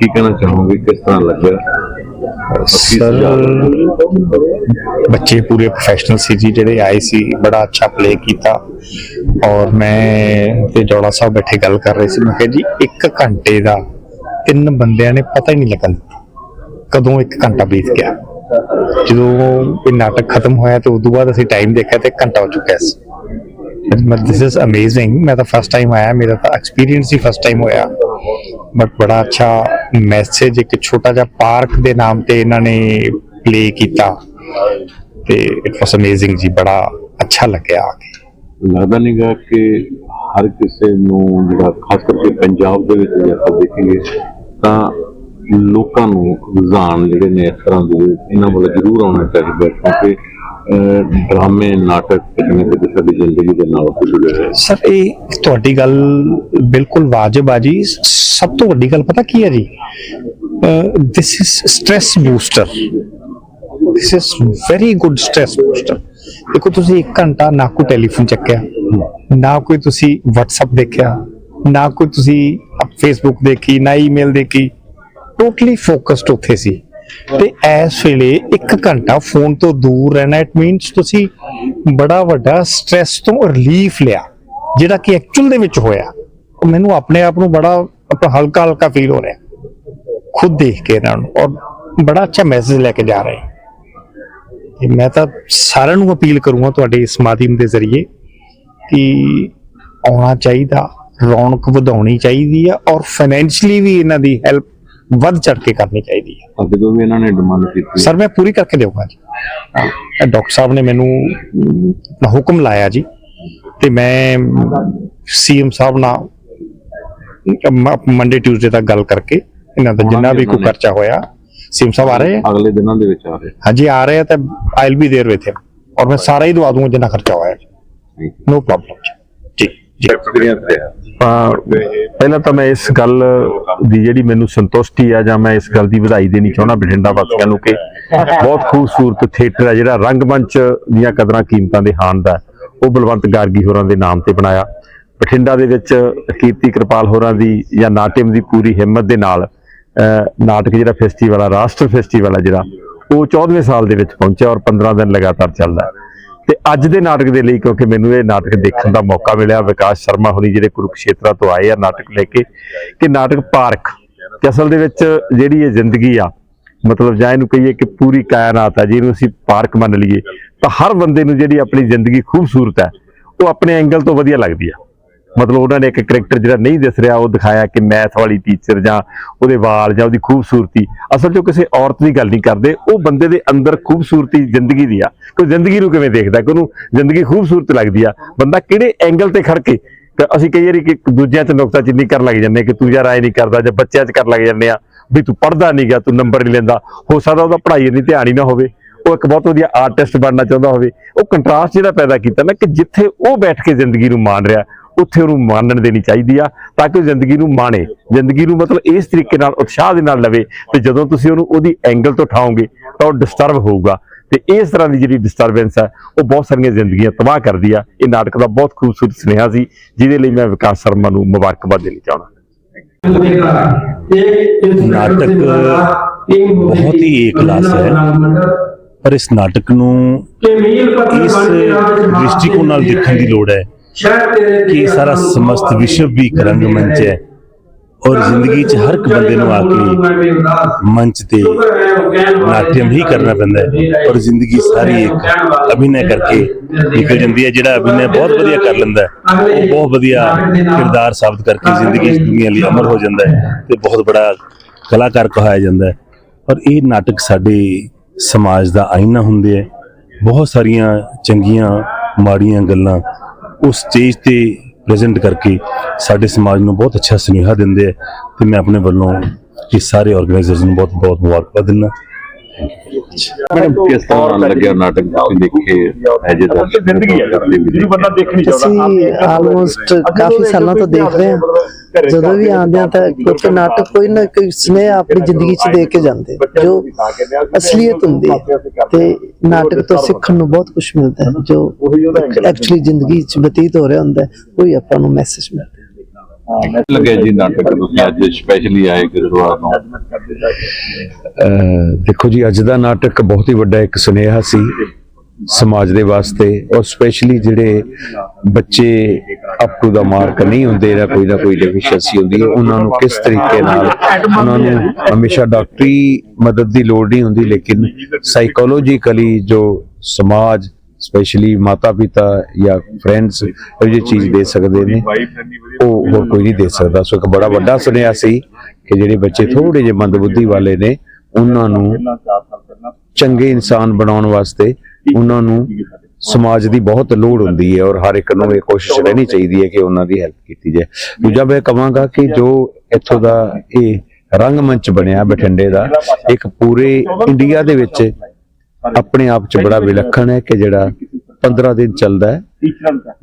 ਕੀ ਕਹਿਣਾ ਚਾਹੋਗੇ? ਕਿਸ ਤਰ੍ਹਾਂ ਲੱਗਿਆ? ਸਰ, ਬੱਚੇ ਪੂਰੇ ਪ੍ਰੋਫੈਸ਼ਨਲ ਸੀ ਜੀ, ਜਿਹੜੇ ਆਏ ਸੀ, ਬੜਾ ਅੱਛਾ ਪਲੇ ਕੀਤਾ। ਔਰ ਮੈਂ ਤੇ ਜੋੜਾ ਸਾਹਿਬ ਬੈਠੇ ਗੱਲ ਕਰ ਰਹੇ ਸੀ। ਮੈਂ ਕਿਹਾ ਜੀ 1 ਘੰਟੇ ਦਾ ਤਿੰਨ ਬੰਦਿਆਂ ਨੇ ਪਤਾ ਹੀ ਨਹੀਂ ਲੱਗਣ ਦਿੱਤਾ। ਕਦੋਂ 1 ਘੰਟਾ ਬੀਤ ਗਿਆ। ਜਦੋਂ ਇਹ ਨਾਟਕ ਖਤਮ ਹੋਇਆ ਤੇ ਉਦੋਂ ਬਾਅਦ ਅਸੀਂ ਟਾਈਮ ਦੇਖਿਆ ਤੇ 1 ਘੰਟਾ ਹੋ ਚੁੱਕਿਆ ਸੀ। ਮਤ ਦਿਸ ਇਜ਼ ਅਮੇਜ਼ਿੰਗ ਮੈਂ ਤਾਂ ਫਸਟ ਟਾਈਮ ਆਇਆ। ਮੇਰਾ ਤਾਂ ਐਕਸਪੀਰੀਅੰਸ ਹੀ ਫਸਟ ਟਾਈਮ ਹੋਇਆ। ਬਟ ਬੜਾ ਅੱਛਾ ਮੈਸੇਜ ਇੱਕ ਛੋਟਾ ਜਿਹਾ ਪਾਰਕ ਦੇ ਨਾਮ ਤੇ ਇਹਨਾਂ ਨੇ ਪਲੇ ਕੀਤਾ ਤੇ ਇਟ ਵਾਸ ਅਮੇਜ਼ਿੰਗ ਜੀ ਬੜਾ ਅੱਛਾ ਲੱਗਿਆ ਆ ਕੇ ਲੱਗਦਾ ਨਹੀਂਗਾ ਕਿ ਹਰ ਕਿਸੇ ਨੂੰ ਜਿਹੜਾ ਖਾਸ ਕਰਕੇ ਪੰਜਾਬ ਦੇ ਵਿੱਚ ਜੇ ਆਪਾਂ ਦੇਖੀਏ ਤਾਂ ਲੋਕਾਂ ਨੂੰ ਰੁਝਾਨ ਜਿਹੜੇ ਨੇ ਇਸ ਤਰ੍ਹਾਂ ਦੇ ਇਹਨਾਂ ਵੱਲ ਜ਼ਰੂਰ ਆਉਣਾ ਚਾਹੀਦਾ ਕਿਉਂਕਿ ਡਰਾਮੇ, ਨਾਟਕ ਕਿਤੇ ਨਾ ਸਾਡੀ ਜ਼ਿੰਦਗੀ ਦੇ ਨਾਲ ਜੁੜੇ ਹੋਏ ਸਰ, ਇਹ ਤੁਹਾਡੀ ਗੱਲ ਬਿਲਕੁਲ ਵਾਜਬ ਆ ਜੀ। ਸਭ ਤੋਂ ਵੱਡੀ ਗੱਲ ਪਤਾ ਕੀ ਹੈ ਜੀ? This is stress booster this is very good stress booster ਦੇਖੋ, ਤੁਸੀਂ 1 ਘੰਟਾ ਨਾ ਕੋਈ ਟੈਲੀਫੋਨ ਚੱਕਿਆ, ਨਾ ਕੋਈ ਤੁਸੀਂ WhatsApp ਦੇਖਿਆ, ਨਾ ਕੋਈ ਤੁਸੀਂ ਫੇਸਬੁੱਕ ਦੇਖੀ, ਨਾ ਈਮੇਲ ਦੇਖੀ। ਟੋਟਲੀ ਫੋਕਸਡ ਉੱਥੇ ਸੀ। ਤੇ ਇਸ ਵੇਲੇ 1 ਘੰਟਾ ਫੋਨ ਤੋਂ ਦੂਰ ਰਹਿਣਾ ਇਟ ਮੀਨਸ ਤੁਸੀਂ ਬੜਾ ਵੱਡਾ ਸਟ्रेस ਤੋਂ ਰਿਲੀਫ ਲਿਆ, ਜਿਹੜਾ ਕਿ ਐਕਚੁਅਲ ਦੇ ਵਿੱਚ ਹੋਇਆ। ਮੈਨੂੰ ਆਪਣੇ ਆਪ ਨੂੰ ਬੜਾ ਹਲਕਾ ਹਲਕਾ ਫੀਲ ਹੋ ਰਿਹਾ। ਖੁਦ ਦੇਖ ਕੇ ਇਹਨਾਂ ਨੂੰ, ਔਰ ਬੜਾ ਅੱਛਾ ਮੈਸੇਜ ਲੈ ਕੇ ਜਾ ਰਹੇ। ਤੇ ਮੈਂ ਤਾਂ ਸਾਰਿਆਂ ਨੂੰ ਅਪੀਲ ਕਰੂੰਗਾ ਤੁਹਾਡੇ ਇਸ ਮਾਧਿਅਮ ਦੇ ਜ਼ਰੀਏ ਕਿ ਆਉਣਾ ਚਾਹੀਦਾ, ਰੌਣਕ ਵਧਾਉਣੀ ਚਾਹੀਦੀ ਆ, ਔਰ ਫਾਈਨੈਂਸ਼ਲੀ ਵੀ ਇਹਨਾਂ ਦੀ ਹੈਲਪ ਵੱਧ ਚੜ ਕੇ ਕਰਨੀ ਚਾਹੀਦੀ ਹੈ ਅੱਗੇ ਤੋਂ ਵੀ ਇਹਨਾਂ ਨੇ ਡਿਮਾਂਡ ਕੀਤੀ ਸਰ ਮੈਂ ਪੂਰੀ ਕਰਕੇ ਦੇਵਾਂਗਾ ਜੀ ਹਾਂ, ਇਹ ਡਾਕਟਰ ਸਾਹਿਬ ਨੇ ਮੈਨੂੰ ਅਮ, ਆਪਣਾ ਹੁਕਮ ਲਾਇਆ ਜੀ ਤੇ ਮੈਂ ਸੀਐਮ ਸਾਹਿਬ ਨਾਲ ਮੰਡੇ ਟਿਊਜ਼ਡੇ ਤੱਕ ਗੱਲ ਕਰਕੇ ਇਹਨਾਂ ਦਾ ਜਿੰਨਾ ਵੀ ਕੋਈ ਖਰਚਾ ਹੋਇਆ ਸੀਐਮ ਸਾਹਿਬ ਆ ਰਹੇ ਆ ਅਗਲੇ ਦਿਨਾਂ ਦੇ ਵਿੱਚ ਆ ਰਹੇ ਹਾਂਜੀ ਆ ਰਹੇ ਆ ਤਾਂ I'll be there with him ਔਰ ਮੈਂ ਸਾਰਾ ਹੀ ਦਵਾ ਦੂੰਗਾ ਜਿੰਨਾ ਖਰਚਾ ਹੋਇਆ ਨੋ ਪ੍ਰੋਬਲਮ ਜੀ ਜੀ ਐਕਸਪੀਰੀਅੰਸ ਪਹਿਲਾਂ ਤਾਂ ਮੈਂ ਇਸ ਗੱਲ ਦੀ ਜਿਹੜੀ ਮੈਨੂੰ ਸੰਤੁਸ਼ਟੀ ਆ ਜਾਂ ਮੈਂ ਇਸ ਗੱਲ ਦੀ ਵਧਾਈ ਦੇਣੀ ਚਾਹੁੰਦਾ ਬਠਿੰਡਾ ਵਾਸੀਆਂ ਨੂੰ ਕਿ ਬਹੁਤ ਖੂਬਸੂਰਤ ਥੀਏਟਰ ਹੈ ਜਿਹੜਾ ਰੰਗਮੰਚ ਦੀਆਂ ਕਦਰਾਂ ਕੀਮਤਾਂ ਦੇ ਹਾਨ ਦਾ ਉਹ ਬਲਵੰਤ ਗਾਰਗੀ ਹੋਰਾਂ ਦੇ ਨਾਮ ਤੇ ਬਣਾਇਆ। ਬਠਿੰਡਾ ਦੇ ਵਿੱਚ ਕੀਰਤੀ ਕਿਰਪਾਲ ਹੋਰਾਂ ਦੀ ਜਾਂ ਨਾਟਿਅਮ ਦੀ ਪੂਰੀ ਹਿੰਮਤ ਦੇ ਨਾਲ ਨਾਟਕ ਜਿਹੜਾ ਫੈਸਟੀਵਲ ਆ, ਰਾਸ਼ਟਰ ਫੈਸਟੀਵਲ ਆ ਜਿਹੜਾ, ਉਹ 14ਵੇਂ ਸਾਲ ਦੇ ਵਿੱਚ ਪਹੁੰਚਿਆ ਔਰ 15 ਦਿਨ ਲਗਾਤਾਰ ਚੱਲਦਾ ਤੇ ਅੱਜ ਦੇ ਨਾਟਕ ਦੇ ਲਈ, ਕਿਉਂਕਿ ਮੈਨੂੰ ਇਹ ਨਾਟਕ ਦੇਖਣ ਦਾ ਮੌਕਾ ਮਿਲਿਆ, ਵਿਕਾਸ ਸ਼ਰਮਾ ਹੋਣੀ ਜਿਹੜੇ ਕੁਰੂਕਸ਼ੇਤਰਾ ਤੋਂ ਆਏ ਆ ਨਾਟਕ ਲੈ ਕੇ, ਕਿ ਨਾਟਕ ਪਾਰਕ ਕਿ ਅਸਲ ਦੇ ਵਿੱਚ ਜਿਹੜੀ ਇਹ ਜ਼ਿੰਦਗੀ ਆ, ਮਤਲਬ ਜਾਂ ਇਹਨੂੰ ਕਹੀਏ ਕਿ ਪੂਰੀ ਕਾਇਨਾਤ ਆ, ਜਿਹਨੂੰ ਅਸੀਂ ਪਾਰਕ ਮੰਨ ਲਈਏ, ਤਾਂ ਹਰ ਬੰਦੇ ਨੂੰ ਜਿਹੜੀ ਆਪਣੀ ਜ਼ਿੰਦਗੀ ਖੂਬਸੂਰਤ ਹੈ, ਉਹ ਆਪਣੇ ਐਂਗਲ ਤੋਂ ਵਧੀਆ ਲੱਗਦੀ ਆ। ਮਤਲਬ ਉਹਨਾਂ ਨੇ ਇੱਕ ਕੈਰੈਕਟਰ ਜਿਹੜਾ ਨਹੀਂ ਦਿਸ ਰਿਹਾ, ਉਹ ਦਿਖਾਇਆ ਕਿ ਮੈਥ ਵਾਲੀ ਟੀਚਰ ਜਾਂ ਉਹਦੇ ਵਾਲ ਜਾਂ ਉਹਦੀ ਖੂਬਸੂਰਤੀ। ਅਸਲ 'ਚ ਕਿਸੇ ਔਰਤ ਦੀ ਗੱਲ ਨਹੀਂ ਕਰਦੇ, ਉਹ ਬੰਦੇ ਦੇ ਅੰਦਰ ਖੂਬਸੂਰਤੀ ਜ਼ਿੰਦਗੀ ਦੀ ਆ। ਕੋਈ ਜ਼ਿੰਦਗੀ ਨੂੰ ਕਿਵੇਂ ਦੇਖਦਾ ਕਿ ਉਹਨੂੰ ਜ਼ਿੰਦਗੀ ਖੂਬਸੂਰਤ ਲੱਗਦੀ ਆ। ਬੰਦਾ ਕਿਹੜੇ ਐਂਗਲ ਤੇ ਖੜ ਕੇ ਅਸੀਂ ਕਈ ਵਾਰੀ ਕਿ ਦੂਜਿਆਂ 'ਚ ਨੁਕਤਾ ਚਿੰਨੀ ਕਰਨ ਲੱਗ ਜਾਂਦੇ ਹਾਂ ਕਿ ਤੂੰ ਯਾਰ ਆਏ ਨਹੀਂ ਕਰਦਾ ਜਾਂ ਬੱਚਿਆਂ 'ਚ ਕਰਨ ਲੱਗ ਜਾਂਦੇ ਆ ਵੀ ਤੂੰ ਪੜਦਾ ਨਹੀਂ ਗਿਆ ਤੂੰ ਨੰਬਰ ਨਹੀਂ ਲੈਂਦਾ। ਹੋ ਸਕਦਾ ਉਹਦਾ ਪੜ੍ਹਾਈ ਨਹੀਂ ਧਿਆਨ ਹੀ ਨਾ ਹੋਵੇ, ਉਹ ਇੱਕ ਬਹੁਤ ਵਧੀਆ ਆਰਟਿਸਟ ਬਣਨਾ ਚਾਹੁੰਦਾ ਹੋਵੇ। ਉਹ ਕੰਟਰਾਸਟ ਜਿਹੜਾ ਪੈਦਾ ਕੀਤਾ ਨਾ ਕਿ ਜਿੱਥੇ ਉਹ ਬੈਠ ਕੇ ਜ਼ਿੰਦਗੀ ਨੂੰ ਮਾਣ ਰਿਹਾ ਉੱਥੇ ਉਹਨੂੰ ਮਾਣਨ ਦੇਣੀ ਚਾਹੀਦੀ ਆ ਤਾਂ ਕਿ ਉਹ ਜ਼ਿੰਦਗੀ ਨੂੰ ਮਾਣੇ। ਜ਼ਿੰਦਗੀ ਨੂੰ ਮਤਲਬ ਇਸ ਤਰੀਕੇ ਨਾਲ ਉਤਸ਼ਾਹ ਦੇ ਨਾਲ ਲਵੇ ਤੇ ਜਦੋਂ ਤੁਸੀਂ ਉਹਨੂੰ ਉਹਦੀ ਐਂਗਲ ਤੋਂ ਉਠਾਓਗੇ ਤਾਂ ਉਹ ਡਿਸਟਰਬ ਹੋਊਗਾ। ਤੇ ਇਸ ਤਰ੍ਹਾਂ ਦੀ ਜਿਹੜੀ ਡਿਸਟਰਬੈਂਸ ਹੈ ਉਹ ਬਹੁਤ ਸਾਰੀਆਂ ਜ਼ਿੰਦਗੀਆਂ ਤਬਾਹ ਕਰਦੀ ਆ। ਇਹ ਨਾਟਕ ਦਾ ਬਹੁਤ ਖੂਬਸੂਰਤ ਸੁਨੇਹਾ ਸੀ ਜਿਹਦੇ ਲਈ ਮੈਂ ਵਿਕਾਸ ਸ਼ਰਮਾ ਨੂੰ ਮੁਬਾਰਕਬਾਦ ਦੇਣੀ ਚਾਹੁੰਦਾ। ਨਾਟਕ ਬਹੁਤ ਹੀ ਏ ਕਲਾਸ ਹੈ ਪਰ ਇਸ ਨਾਟਕ ਨੂੰ ਇਸ ਦ੍ਰਿਸ਼ਟੀਕੋਣ ਨਾਲ ਦੇਖਣ ਦੀ ਲੋੜ ਹੈ। ਕਿ ਸਾਰਾ ਸਮਸਤ ਵਿਸ਼ਵ ਵੀ ਇੱਕ ਰੰਗਮੰਚ ਹੈ ਔਰ ਜ਼ਿੰਦਗੀ 'ਚ ਹਰ ਇੱਕ ਬੰਦੇ ਨੂੰ ਆ ਕੇ ਮੰਚ ਤੇ ਨਾਟਿਅਮ ਹੀ ਕਰਨਾ ਪੈਂਦਾ ਹੈ ਔਰ ਜ਼ਿੰਦਗੀ ਸਾਰੀ ਇੱਕ ਅਭਿਨੈ ਕਰਕੇ ਨਿਕਲ ਜਾਂਦੀ ਹੈ ਜਿਹੜਾ ਅਭਿਨੈ ਬਹੁਤ ਵਧੀਆ ਕਰ ਲੈਂਦਾ ਹੈ। ਉਹ ਬਹੁਤ ਵਧੀਆ ਕਿਰਦਾਰ ਸਾਬਤ ਕਰਕੇ ਜ਼ਿੰਦਗੀ ਇਸ ਦੁਨੀਆ ਲਈ ਅਮਰ ਹੋ ਜਾਂਦਾ ਹੈ ਤੇ ਬਹੁਤ ਬੜਾ ਕਲਾਕਾਰ ਕਹਾਇਆ ਜਾਂਦਾ ਹੈ। ਔਰ ਇਹ ਨਾਟਕ ਸਾਡੇ ਸਮਾਜ ਦਾ ਆਇਨਾ ਹੁੰਦੇ ਹੈ। ਬਹੁਤ ਸਾਰੀਆਂ ਚੰਗੀਆਂ ਮਾੜੀਆਂ ਗੱਲਾਂ ਉਸ ਸਟੇਜ ਤੇ ਪ੍ਰੈਜ਼ੈਂਟ ਕਰਕੇ ਸਾਡੇ ਸਮਾਜ ਨੂੰ ਬਹੁਤ ਅੱਛਾ ਸੁਨੇਹਾ ਦਿੰਦੇ ਹੈ ਤੇ ਮੈਂ ਆਪਣੇ ਵੱਲੋਂ ਇਹ ਸਾਰੇ ਆਰਗੇਨਾਈਜ਼ਰਸ ਨੂੰ ਬਹੁਤ ਬਹੁਤ ਮੁਬਾਰਕਬਾਦ ਦਿੰਦਾ। ਮੈਡਮ ਕਿਸ ਤਰ੍ਹਾਂ ਲੱਗਿਆ ਨਾਟਕ ਤੁਸੀਂ ਦੇਖੇ? ਐਜੇ ਦਾ ਜ਼ਿੰਦਗੀ ਹੈ ਜਿਹਨੂੰ ਬੰਦਾ ਦੇਖਣੀ ਅਸੀਂ ਆਲਮੋਸਟ ਕਾਫੀ ਸਾਲਾਂ ਤੋਂ ਦੇਖ ਰਹੇ ਹਾਂ। ਜਦੋਂ ਵੀ ਆਉਂਦੇ ਆ ਤਾਂ ਕੁਝ ਨਾਟਕ ਕੋਈ ਨਾ ਕੋਈ ਸੁਨੇਹਾ ਆਪਣੀ ਜ਼ਿੰਦਗੀ 'ਚ ਦੇ ਕੇ ਜਾਂਦੇ। ਜੋ ਅਸਲੀਅਤ ਹੁੰਦੀ ਹੈ ਤੇ ਨਾਟਕ ਤੋਂ ਸਿੱਖਣ ਨੂੰ ਬਹੁਤ ਕੁਝ ਮਿਲਦਾ ਹੈ ਜੋ ਐਕਚੁਅਲੀ ਜ਼ਿੰਦਗੀ 'ਚ ਬਤੀਤ ਹੋ ਰਿਹਾ ਹੁੰਦਾ ਹੈ ਕੋਈ ਆਪਾਂ ਨੂੰ ਮੈਸੇਜ ਮਿਲਦਾ ਹੈ। ਲੱਗਿਆ ਜੀ ਨਾਟਕ ਤੁਸੀਂ ਅੱਜ ਸਪੈਸ਼ਲੀ ਆਏ ਗੁਰਦੁਆਰਾ ਨੂੰ। ਅਹ ਦੇਖੋ ਜੀ ਅੱਜ ਦਾ ਨਾਟਕ ਬਹੁਤ ਹੀ ਵੱਡਾ ਇੱਕ ਸੁਨੇਹਾ ਸੀ। ਸਮਾਜ ਦੇ ਵਾਸਤੇ ਔਰ ਸਪੈਸ਼ਲੀ ਜਿਹੜੇ ਬੱਚੇ ਅਪ ਟੂ ਦਾ ਮਾਰਕ ਨਹੀਂ ਹੁੰਦੇ ਜਾਂ ਕੋਈ ਨਾ ਕੋਈ ਡੈਫੀਸ਼ੀਐਂਸੀ ਹੁੰਦੀ ਹੈ, ਉਹਨਾਂ ਨੂੰ ਕਿਸ ਤਰੀਕੇ ਨਾਲ ਉਹਨਾਂ ਨੂੰ ਹਮੇਸ਼ਾ ਡਾਕਟਰੀ ਮਦਦ ਦੀ ਲੋੜ ਨਹੀਂ ਹੁੰਦੀ, ਲੇਕਿਨ ਸਾਈਕੋਲੋਜੀਕਲੀ ਜੋ ਸਮਾਜ ਸਪੈਸ਼ਲੀ ਮਾਤਾ ਪਿਤਾ ਜਾਂ ਫਰੈਂਡਸ ਉਹ ਜਿਹੀ ਚੀਜ਼ ਦੇ ਸਕਦੇ ਨੇ, ਉਹ ਹੋਰ ਕੋਈ ਨਹੀਂ ਦੇ ਸਕਦਾ। ਸੋ ਇੱਕ ਬੜਾ ਵੱਡਾ ਸੁਨੇਹਾ ਸੀ ਕਿ ਜਿਹੜੇ ਬੱਚੇ ਥੋੜੇ ਜਿਹੇ ਮੰਦਬੁੱਧੀ ਵਾਲੇ ਨੇ, ਉਹਨਾਂ ਨੂੰ ਚੰਗੇ ਇਨਸਾਨ ਬਣਾਉਣ ਵਾਸਤੇ ਉਹਨਾਂ ਨੂੰ ਸਮਾਜ ਦੀ ਬਹੁਤ ਲੋੜ ਹੁੰਦੀ ਹੈ ਔਰ ਹਰ ਇੱਕ ਨੂੰ ਇਹ ਕੋਸ਼ਿਸ਼ ਰਹਿਣੀ ਚਾਹੀਦੀ ਹੈ ਕਿ ਉਹਨਾਂ ਦੀ ਹੈਲਪ ਕੀਤੀ ਜਾਏ। ਦੂਜਾ ਮੈਂ ਕਹਾਂਗਾ ਕਿ ਜੋ ਇੱਥੋਂ ਦਾ ਇਹ ਰੰਗਮੰਚ ਬਣਿਆ ਬਠਿੰਡੇ ਦਾ ਇੱਕ ਪੂਰੇ ਇੰਡੀਆ ਦੇ ਵਿੱਚ ਆਪਣੇ ਆਪ 'ਚ ਬੜਾ ਵਿਲੱਖਣ ਹੈ ਕਿ ਜਿਹੜਾ 15 ਦਿਨ ਚੱਲਦਾ ਹੈ।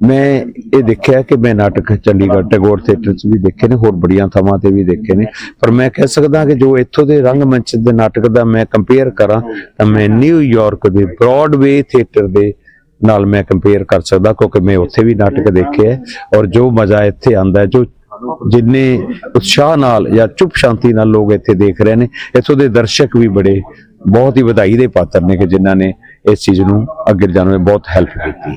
ਮੈਂ ਇਹ ਦੇਖਿਆ ਕਿ ਮੈਂ ਨਾਟਕ ਚੰਡੀਗੜ੍ਹ, ਟੈਗੋਰ ਥੀਏਟਰ 'ਚ ਵੀ ਦੇਖੇ ਨੇ, ਹੋਰ ਬੜੀਆਂ ਥਾਵਾਂ ਤੇ ਵੀ ਦੇਖੇ ਨੇ। ਪਰ ਮੈਂ ਕਹਿ ਸਕਦਾ ਕਿ ਜੋ ਇੱਥੋਂ ਦੇ ਰੰਗਮੰਚ ਦੇ ਨਾਟਕ ਦਾ ਮੈਂ ਕੰਪੇਅਰ ਕਰਾਂ, ਤਾਂ ਮੈਂ ਨਿਊਯਾਰਕ ਦੇ ਬ੍ਰੌਡਵੇ ਥੀਏਟਰ ਦੇ ਨਾਲ ਮੈਂ ਕੰਪੇਅਰ ਕਰ ਸਕਦਾ, ਕਿਉਂਕਿ ਮੈਂ ਉੱਥੇ ਵੀ ਨਾਟਕ ਦੇਖਿਆ ਔਰ ਜੋ ਮਜ਼ਾ ਇੱਥੇ ਆਂਦਾ ਜੋ ਜਿੰਨੇ ਉਤਸ਼ਾਹ ਨਾਲ ਜਾਂ ਚੁੱਪ ਸ਼ਾਂਤੀ ਨਾਲ ਲੋਕ ਇੱਥੇ ਦੇਖ ਰਹੇ ਨੇ, ਇੱਥੋਂ ਦੇ ਦਰਸ਼ਕ ਵੀ ਬੜੇ, ਬਹੁਤ ਹੀ ਵਧਾਈ ਦੇ ਪਾਤਰ ਨੇ ਕਿ ਜਿਨ੍ਹਾਂ ਨੇ ਇਸ ਚੀਜ਼ ਨੂੰ ਅੱਗੇ ਜਾਣ ਵਿੱਚ ਬਹੁਤ ਹੈਲਪ ਕੀਤੀ। ਹੈ